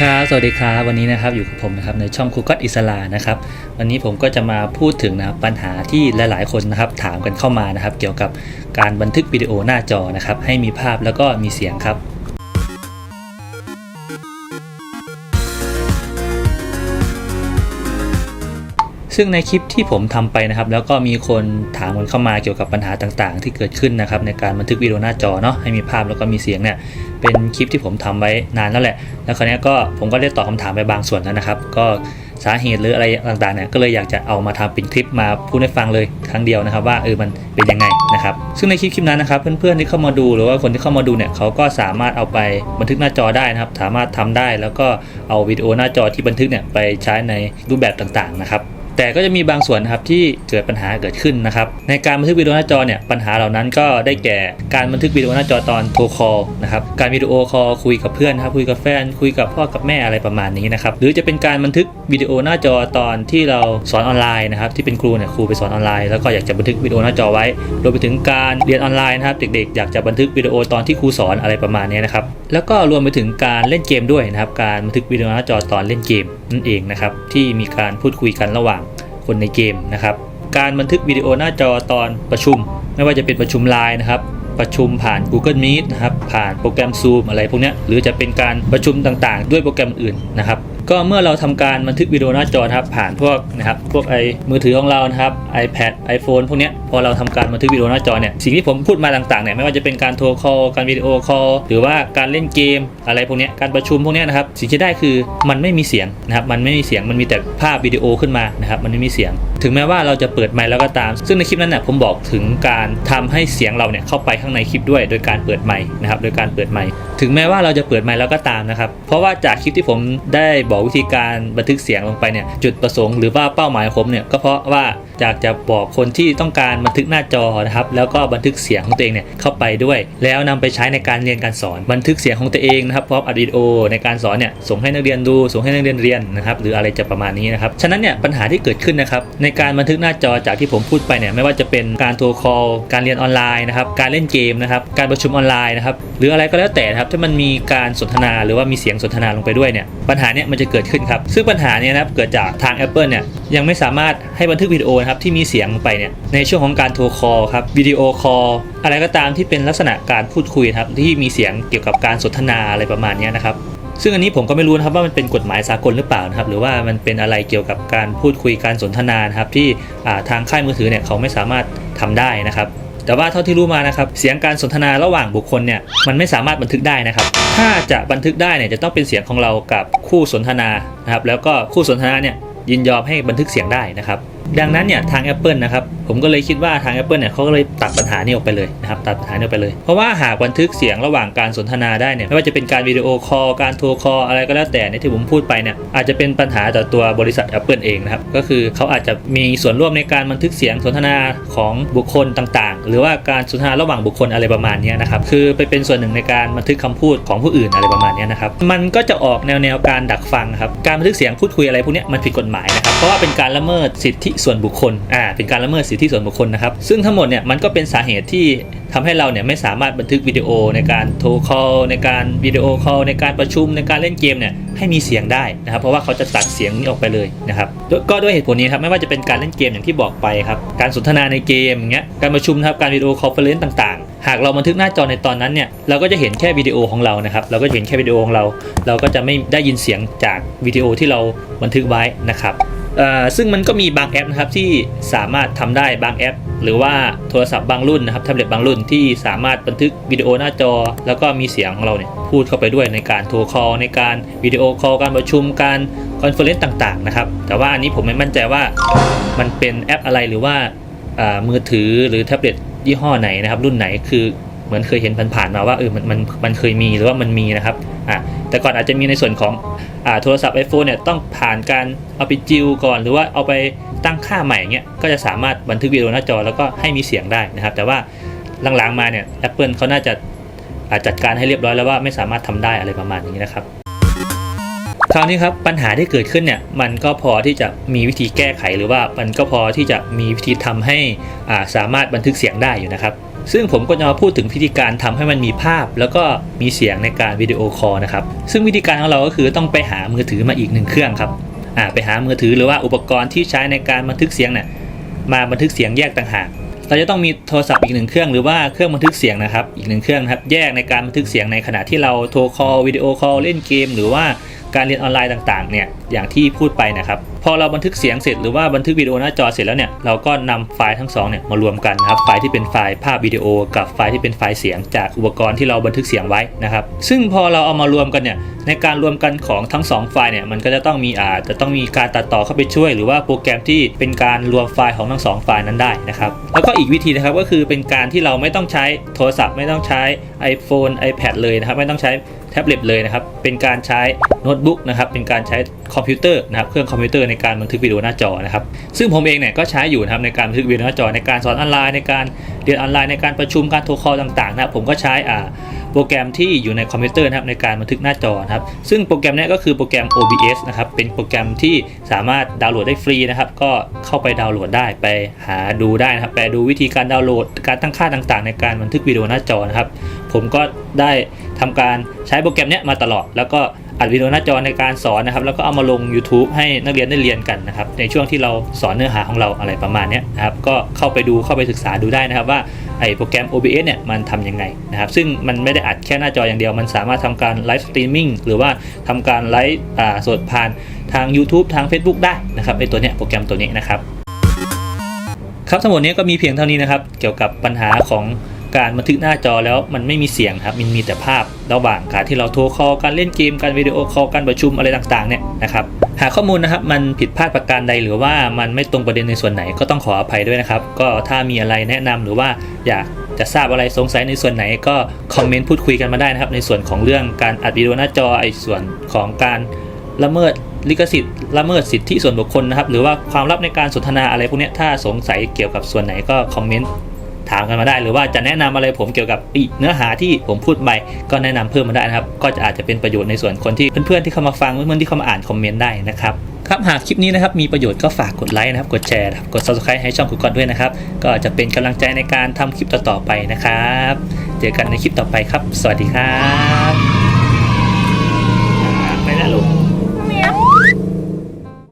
ครับสวัสดีครับวันนี้นะครับอยู่กับผมนะครับในช่องครูกัตอิสลานะครับ วันนี้ผมก็จะมาพูดถึงนะปัญหาที่หลายๆคนนะครับถามกันเข้ามานะครับ เกี่ยวกับการบันทึกวิดีโอหน้าจอนะครับ ให้มีภาพแล้วก็มีเสียงครับ ซึ่งในคลิปที่ผมทำไปนะครับ แล้วก็มีคนถามกันเข้ามาเกี่ยวกับปัญหาต่างๆ ที่เกิดขึ้นนะครับในการบันทึกวิดีโอหน้าจอเนาะให้มีภาพแล้วก็มีเสียงเนี่ยเป็นคลิปที่ผมทำไว้นานแล้วแหละ แล้วคราวนี้ก็ผมก็ได้ตอบคำถามไปบางส่วนแล้วนะครับ ก็สาเหตุหรืออะไรต่างๆเนี่ยก็เลยอยากจะเอามาทำเป็นคลิปมาพูดให้ฟังเลยครั้งเดียวนะครับ ว่าเออมันเป็นยังไงนะครับซึ่งในคลิปคลิปนั้นนะครับ เพื่อนๆที่เข้ามาดูหรือว่าคนที่เข้ามาดูเนี่ยเขาก็สามารถเอาไปบันทึกหน้าจอได้นะครับ สามารถทำได้แล้วก็เอาวิดีโอหน้าจอที่บันทึกเนี่ยไปใช้ในรูปแบบต่างๆนะครับ แต่ก็จะมีบางส่วนนะครับที่เกิดปัญหาเกิดขึ้นนะครับ ในการบันทึกวิดีโอหน้าจอเนี่ยปัญหาเหล่านั้นก็ได้แก่การบันทึกวิดีโอหน้าจอตอนโทรคอลนะครับการวิดีโอคอลคุยกับเพื่อนครับคุยกับแฟน คุยกับพ่อกับแม่อะไรประมาณนี้นะครับหรือจะเป็นการบันทึกวิดีโอหน้าจอตอนที่เราสอนออนไลน์นะครับที่เป็นครูเนี่ยครูไปสอนออนไลน์แล้วก็อยากจะบันทึกวิดีโอหน้าจอไว้รวมไปถึงการเรียนออนไลน์นะครับเด็กๆ อยากจะบันทึกวิดีโอตอนที่ครูสอนอะไรประมาณนี้นะครับ แล้วก็รวมไปถึงการเล่นเกมด้วยนะครับ การบันทึกวิดีโอหน้าจอตอนเล่นเกมนั่นเองนะครับ ที่มีการพูดคุยกันระหว่างคนในเกมนะครับ การบันทึกวิดีโอหน้าจอตอนประชุม ไม่ว่าจะเป็นประชุมไลน์นะครับ ประชุมผ่าน Google Meet นะครับ ผ่านโปรแกรม Zoom อะไรพวกนี้หรือจะเป็นการประชุมต่างๆ ด้วยโปรแกรมอื่นนะครับ ก็เมื่อเราทำการบันทึกวิดีโอหน้าจอครับผ่านพวกนะครับพวกไอมือถือของเรานะครับ iPad iPhone พวกเนี้ยพอเราทำการบันทึกวิดีโอหน้าจอเนี่ยสิ่งที่ผมพูดมาต่างๆเนี่ยไม่ว่าจะเป็นการโทรคอลการวิดีโอคอลหรือว่าการเล่นเกม อะไรพวกเนี้ยการประชุมพวกเนี้ยนะครับสิ่งที่ได้คือมันไม่มีเสียงนะครับมันไม่มีเสียงมันมีแต่ภาพวิดีโอขึ้นมานะครับมันไม่มีเสียง ถึงแม้ว่าเราจะเปิดไมค์แล้วก็ตาม ซึ่งในคลิปนั้นน่ะผมบอกถึงการทำให้เสียงเราเนี่ยเข้าไปข้างในคลิปด้วย โดยการเปิดไมค์นะครับโดยการเปิดไมค์ถึงแม้ว่าเราจะเปิดไมค์แล้วก็ตามนะครับเพราะว่าจากคลิปที่ผมได้บอกวิธีการบันทึกเสียงลงไปเนี่ยจุดประสงค์หรือว่าเป้าหมายของผมเนี่ยก็เพราะว่าอยากจะบอกคนที่ต้องการบันทึกหน้าจอนะครับแล้วก็บันทึกเสียงของตัวเองเนี่ยเข้าไปด้วย แล้วนำไปใช้ในการเรียนการสอน บันทึกเสียงของตัวเองนะครับพร้อมอัดวิดีโอในการสอนเนี่ยส่งให้นักเรียนดูส่งให้นักเรียนเรียนนะครับหรืออะไรจะประมาณนี้นะครับฉะนั้นเนี่ยปัญหาที่เกิดขึ้นนะครับในการบันทึกหน้าจอจากที่ผมพูดไปเนี่ยไม่ว่าจะเป็นการโทรคอลการเรียนออนไลน์นะครับการเล่นเกมนะครับการประชุมออนไลน์นะครับหรืออะไรก็แล้วแต่นะครับถ้ามันมีการสนทนาหรือว่ามีเสียงสนทนาลงไปด้วยเนี่ยปัญหาเนี่ยมันจะเกิดขึ้นครับซึ่งปัญหาเนี่ยนะครับเกิดจากทาง Apple เนี่ย ยังไม่สามารถให้บันทึกวิดีโอนะครับที่มีเสียงไปเนี่ยในช่วงของการโทรคอลครับวิดีโอคอลอะไรก็ตามที่เป็นลักษณะการพูดคุยครับที่มีเสียงเกี่ยวกับการสนทนาอะไรประมาณนี้นะครับซึ่งอันนี้ผมก็ไม่รู้นะครับว่ามันเป็นกฎหมายสากลหรือเปล่านะครับหรือว่ามันเป็นอะไรเกี่ยวกับการพูดคุยการสนทนานะครับที่ทางค่ายมือถือเนี่ยเขาไม่สามารถทำได้นะครับแต่ว่าเท่าที่รู้มานะครับเสียงการสนทนาระหว่างบุคคลเนี่ยมันไม่สามารถบันทึกได้นะครับ ถ้าจะบันทึกได้เนี่ยจะต้องเป็นเสียงของเรากับคู่สนทนานะครับแล้วก็คู่สนทนาเนี่ย ยินยอมให้บันทึกเสียงได้นะครับ ดังนั้นเนี่ยทาง Apple นะครับผมก็เลยคิดว่าทาง Apple เนี่ยเขาก็เลยตัดปัญหานี้ออกไปเลยนะครับตัดปัญหานี้ออกไปเลย เพราะว่าหากบันทึกเสียงระหว่างการสนทนาได้เนี่ยไม่ว่าจะเป็นการวิดีโอคอลการโทรคอลอะไรก็แล้วแต่ในที่ผมพูดไปเนี่ยอาจจะเป็นปัญหาต่อตัวบริษัท Apple เองนะครับก็คือเขาอาจจะมีส่วนร่วมในการบันทึกเสียงสนทนาของบุคคลต่างๆ หรือว่าการสนทนาระหว่างบุคคลอะไรประมาณนี้นะครับคือไปเป็นส่วนหนึ่งในการบันทึกคำพูดของผู้อื่นอะไรประมาณนี้นะครับมันก็จะออกแนวแนวการดักฟังครับการบันทึกเสียงพูดคุยอะไรพวกนี้มันผิดกฎหมายนะครับเพราะว่าเป็นการละเมิดสิทธิส่วนบุคคลอ่าเป็นการละเมิดสิทธิส่วนบุคคลนะครับ ซึ่งทั้งหมดเนี่ยมันก็เป็นสาเหตุที่ทำให้เราเนี่ยไม่สามารถบันทึกวิดีโอในการโทรคอลในการวิดีโอคอลในการประชุมในการเล่นเกมเนี่ยให้มีเสียงได้นะครับ เพราะว่าเขาจะตัดเสียงนี้ออกไปเลยนะครับก็ด้วยเหตุผลนี้ครับไม่ว่าจะเป็นการเล่นเกมอย่างที่บอกไปครับการสนทนาในเกมอย่างเงี้ยการประชุมนะครับการวิดีโอคอนเฟอเรนซ์ต่างๆ หากเราบันทึกหน้าจอในตอนนั้นเนี่ยเราก็จะเห็นแค่วิดีโอของเรานะครับเราก็จะเห็นแค่วิดีโอของเรา เราก็จะไม่ได้ยินเสียงจากวิดีโอที่เราบันทึกไว้นะครับ ซึ่งมันก็มีบางแอปนะครับที่สามารถทำได้บางแอป หรือว่าโทรศัพท์บางรุ่นนะครับแท็บเล็ตบางรุ่นที่สามารถบันทึกวิดีโอหน้าจอ แล้วก็มีเสียงของเราเนี่ยพูดเข้าไปด้วยในการโทรคอลในการวิดีโอคอลการประชุมการคอนเฟอเรนซ์ต่างๆนะครับแต่ว่าอันนี้ผมไม่มั่นใจว่ามันเป็นแอปอะไรหรือว่ามือถือหรือแท็บเล็ตยี่ห้อไหนนะครับรุ่นไหนคือ มือนเคยเห็นผ่านๆมาว่าเออมันมันมันเคยมีหรือว่ามันมีนะครับอ่าแต่ก่อนอาจจะมีในส่วนของอ่าโทรศัพท์ iPhone เนี่ยต้องผ่านการเอาไปจิลก่อน หรือว่าเอาไปตั้งค่าใหม่เงี้ยก็จะสามารถบันทึกวิดีโอหน้าจอแล้วก็ให้มีเสียงได้นะครับ แต่ว่าหลังๆมาเนี่ย Apple เขาน่าจะาจัดการให้เรียบร้อยแล้วว่าไม่สามารถทำได้อะไรประมาณนี้นะครับคราวนี้ครับปัญหาที่เกิดขึ้นเนี่ยมันก็พอที่จะมีวิธีแก้ไขหรือว่ามันก็พอที่จะมีวิธีทำให้สามารถบันทึกเสียงได้อยู่นะครับ ซึ่งผมก็จะมาพูดถึงพิธีการทำให้มันมีภาพ แล้วก็มีเสียงในการวิดีโอคอลนะครับ ซึ่งวิธีการของเราก็คือต้องไปหามือถือมาอีกหนึ่งเครื่องครับอ่าไปหามือถือหรือว่าอุปกรณ์ที่ใช้ในการบันทึกเสียงเนี่ยมาบันทึกเสียงแยกต่างหากเราจะต้องมีโทรศัพท์อีกหนึ่งเครื่องหรือว่าเครื่องบันทึกเสียงนะครับอีกหนึ่งเครื่องครับแยกในการบันทึกเสียงในขณะที่เราโทรคอลวิดีโอคอลเล่นเกม หรือว่าการเรียนออนไลน์ต่างๆเนี่ยอย่างที่พูดไปนะครับ พอเราบันทึกเสียงเสร็จหรือว่าบันทึกวิดีโอหน้าจอเสร็จแล้วเนี่ยเราก็นำไฟล์ทั้งสองเนี่ยมารวมกันนะครับไฟล์ที่เป็นไฟล์ภาพวิดีโอ กับไฟล์ที่เป็นไฟล์เสียงจากอุปกรณ์ที่เราบันทึกเสียงไว้นะครับซึ่งพอเราเอามารวมกันเนี่ยในการรวมกันของทั้งสองไฟล์เนี่ยมันก็จะต้องมีอาจจะต้องมีการตัดต่อเข้าไปช่วย หรือว่าโปรแกรมที่เป็นการรวมไฟล์ของทั้งสองไฟล์นั้นได้นะครับแล้วก็อีกวิธีนะครับก็คือเป็นการที่เราไม่ต้องใช้โทรศัพท์ไม่ต้องใช้ iPhone iPad เลยนะครับไม่ต้องใช้ แท็บเล็ตเลยนะครับ เป็นการใช้โน้ตบุ๊กนะครับ เป็นการใช้คอมพิวเตอร์นะครับ เครื่องคอมพิวเตอร์ในการบันทึกวิดีโอหน้าจอนะครับ ซึ่งผมเองเนี่ยก็ใช้อยู่นะครับในการบันทึกวิดีโอหน้าจอในการสอนออนไลน์ในการเรียนออนไลน์ในการประชุมการโทรคอลต่างๆนะผมก็ใช้อ่า โปรแกรมที่อยู่ในคอมพิวเตอร์นะครับในการบันทึกหน้าจอนะครับ ซึ่งโปรแกรมนี้ก็คือโปรแกรม OBS นะครับ เป็นโปรแกรมที่สามารถดาวน์โหลดได้ฟรีนะครับ ก็เข้าไปดาวน์โหลดได้ไปหาดูได้นะครับ ไปดูวิธีการดาวน์โหลด การตั้งค่าต่างๆ ในการบันทึกวิดีโอหน้าจอนะครับ ผมก็ได้ทำการใช้โปรแกรมนี้มาตลอด แล้วก็ อัดวิดีโอหน้าจอในการสอนนะครับ แล้วก็เอามาลง YouTube ให้นักเรียนได้เรียนกันนะครับ ในช่วงที่เราสอนเนื้อหาของเราอะไรประมาณนี้นะครับ ก็เข้าไปดูเข้าไปศึกษาดูได้นะครับว่าไอ้โปรแกรม OBS เนี่ยมันทำยังไงนะครับ ซึ่งมันไม่ได้อัดแค่หน้าจออย่างเดียว มันสามารถทำการไลฟ์สตรีมมิ่งหรือว่าทำการไลฟ์สดผ่านทาง YouTube ทาง Facebook ได้นะครับไอ้ตัวเนี้ยโปรแกรมตัวนี้นะครับ ครับทั้งหมดนี้ก็มีเพียงเท่านี้นะครับ เกี่ยวกับปัญหาของ การบันทึกหน้าจอแล้วมันไม่มีเสียงครับมันมีแต่ภาพระหว่างการที่เราโทรคอลการเล่นเกมการวิดีโอคอลการประชุมอะไรต่างๆเนี่ยนะครับหากข้อมูลนะครับมันผิดพลาดประการใดหรือว่ามันไม่ตรงประเด็นในส่วนไหนก็ต้องขออภัยด้วยนะครับ ก็ถ้ามีอะไรแนะนำหรือว่าอยากจะทราบอะไรสงสัยในส่วนไหนก็คอมเมนต์พูดคุยกันมาได้นะครับ ในส่วนของเรื่องการอัดวิดีโอหน้าจอไอ้ส่วนของการละเมิดลิขสิทธิ์ละเมิดสิทธิส่วนบุคคลนะครับ หรือว่าความลับในการสนทนาอะไรพวกนี้ถ้าสงสัยเกี่ยวกับส่วนไหนก็คอมเมนต์ ถามกันมาได้หรือว่าจะแนะนำอะไรผมเกี่ยวกับอีกเนื้อหาที่ผมพูดไปก็แนะนำเพิ่มมาได้นะครับ ก็จะอาจจะเป็นประโยชน์ในส่วนคนที่เพื่อนๆที่เข้ามาฟังเพื่อนๆที่เข้ามาอ่านคอมเมนต์ได้นะครับครับหากคลิปนี้นะครับมีประโยชน์ก็ฝากกดไลค์นะครับ กดแชร์นะครับกด subscribe ให้ช่องคุกกอนด้วยนะครับ ก็จะเป็นกำลังใจในการทำคลิปต่อๆไปนะครับ เจอกันในคลิปต่อไปครับ สวัสดีครับอ่ไปแล้วลูก